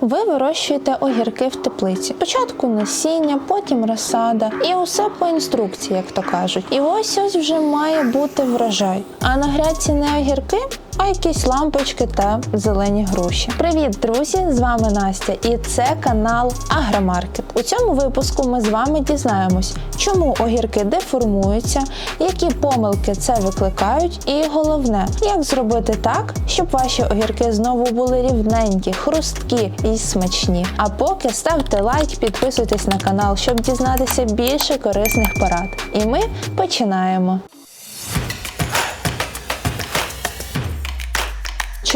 Ви вирощуєте огірки в теплиці. Спочатку насіння, потім розсада, і усе по інструкції, як то кажуть. І ось ось вже має бути врожай. А на грядці не огірки, а якісь лампочки та зелені груші. Привіт, друзі! З вами Настя, і це канал Агромаркет. У цьому випуску ми з вами дізнаємось, чому огірки деформуються, які помилки це викликають, і головне, як зробити так, щоб ваші огірки знову були рівненькі, хрусткі і смачні. А поки ставте лайк, підписуйтесь на канал, щоб дізнатися більше корисних порад. І ми починаємо.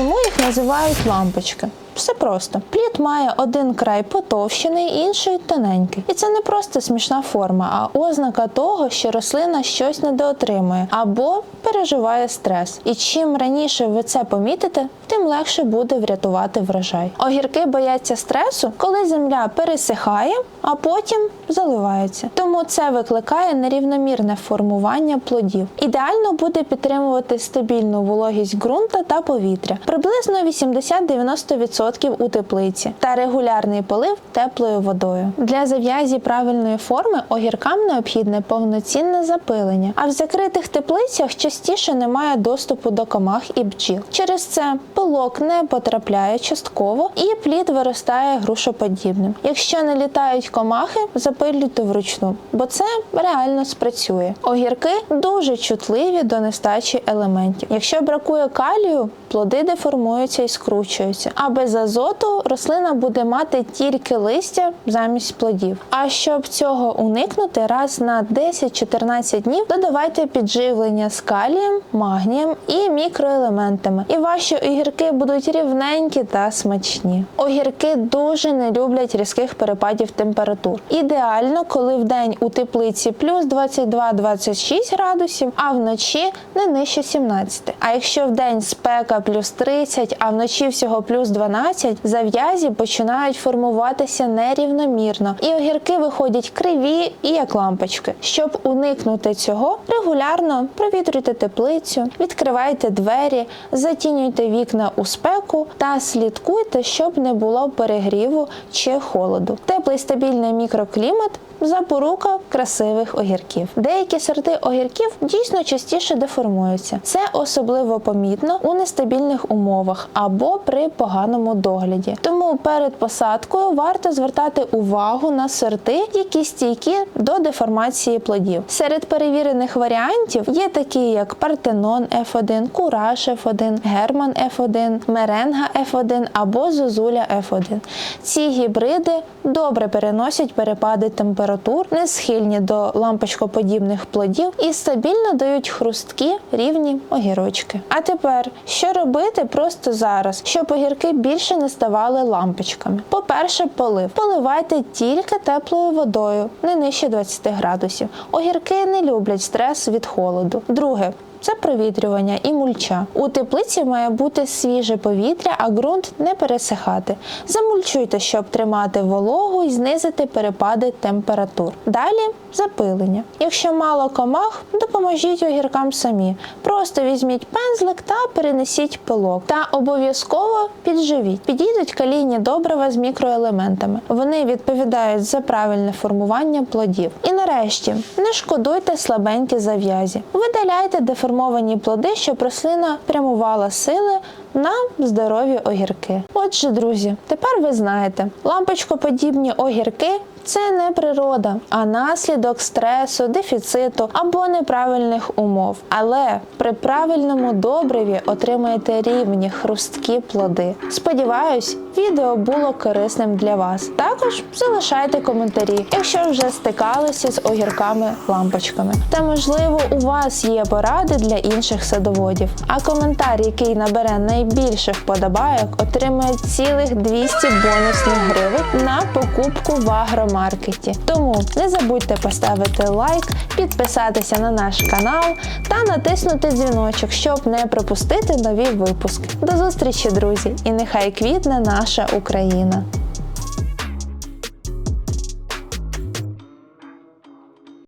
Чому їх називають лампочки? Все просто. Плід має один край потовщений, інший тоненький. І це не просто смішна форма, а ознака того, що рослина щось недоотримує або переживає стрес. І чим раніше ви це помітите, тим легше буде врятувати врожай. Огірки бояться стресу, коли земля пересихає, а потім заливається. Тому це викликає нерівномірне формування плодів. Ідеально буде підтримувати стабільну вологість ґрунта та повітря, приблизно 80-90% у теплиці, та регулярний полив теплою водою. Для зав'язі правильної форми огіркам необхідне повноцінне запилення, а в закритих теплицях частіше немає доступу до комах і бджіл. Через це пилок не потрапляє частково і плід виростає грушоподібним. Якщо не літають комахи, запилюйте вручну, бо це реально спрацює. Огірки дуже чутливі до нестачі елементів. Якщо бракує калію, плоди деформуються і скручуються. А без азоту рослина буде мати тільки листя замість плодів. А щоб цього уникнути, раз на 10-14 днів додавайте підживлення з калієм, магнієм і мікроелементами. І ваші огірки будуть рівненькі та смачні. Огірки дуже не люблять різких перепадів температур. Ідеально, коли в день у теплиці плюс 22-26 градусів, а вночі не нижче 17. А якщо в день спека плюс 30, а вночі всього плюс 12, зав'язі починають формуватися нерівномірно, і огірки виходять криві і як лампочки. Щоб уникнути цього, регулярно провітрюйте теплицю, відкривайте двері, затінюйте вікна у спеку та слідкуйте, щоб не було перегріву чи холоду. Теплий стабільний мікроклімат запорука красивих огірків. Деякі сорти огірків дійсно частіше деформуються. Це особливо помітно у нестабільних умовах або при поганому догляді. Тому перед посадкою варто звертати увагу на сорти, які стійкі до деформації плодів. Серед перевірених варіантів є такі, як Партенон F1, Кураж F1, Герман F1, Меренга F1 або Зозуля F1. Ці гібриди добре переносять перепади температур, не схильні до лампочкоподібних плодів і стабільно дають хрусткі рівні огірочки. А тепер що робити просто зараз, щоб огірки більше не ставали лампочками? По-перше, полив. Поливайте тільки теплою водою, не нижче 20 градусів. Огірки не люблять стрес від холоду. Друге. Це провітрювання і мульча. У теплиці має бути свіже повітря, а ґрунт не пересихати. Замульчуйте, щоб тримати вологу і знизити перепади температур. Далі запилення. Якщо мало комах, допоможіть огіркам самі. Просто візьміть пензлик та перенесіть пилок. Та обов'язково підживіть. Підійдуть калійні добрива з мікроелементами. Вони відповідають за правильне формування плодів. І нарешті не шкодуйте слабенькі зав'язі. Видаляйте деформовані плоди, щоб рослина прямувала сили на здорові огірки. Отже, друзі, тепер ви знаєте, лампочкоподібні огірки. Це не природа, а наслідок стресу, дефіциту або неправильних умов. Але при правильному добриві отримаєте рівні хрусткі плоди. Сподіваюсь, відео було корисним для вас. Також залишайте коментарі, якщо вже стикалися з огірками-лампочками. Та можливо у вас є поради для інших садоводів. А коментар, який набере найбільше вподобайок, отримає цілих 200 бонусних гривень на покупку в агромаркеті. Тому не забудьте поставити лайк, підписатися на наш канал та натиснути дзвіночок, щоб не пропустити нові випуски. До зустрічі, друзі! І нехай квітне наша Україна!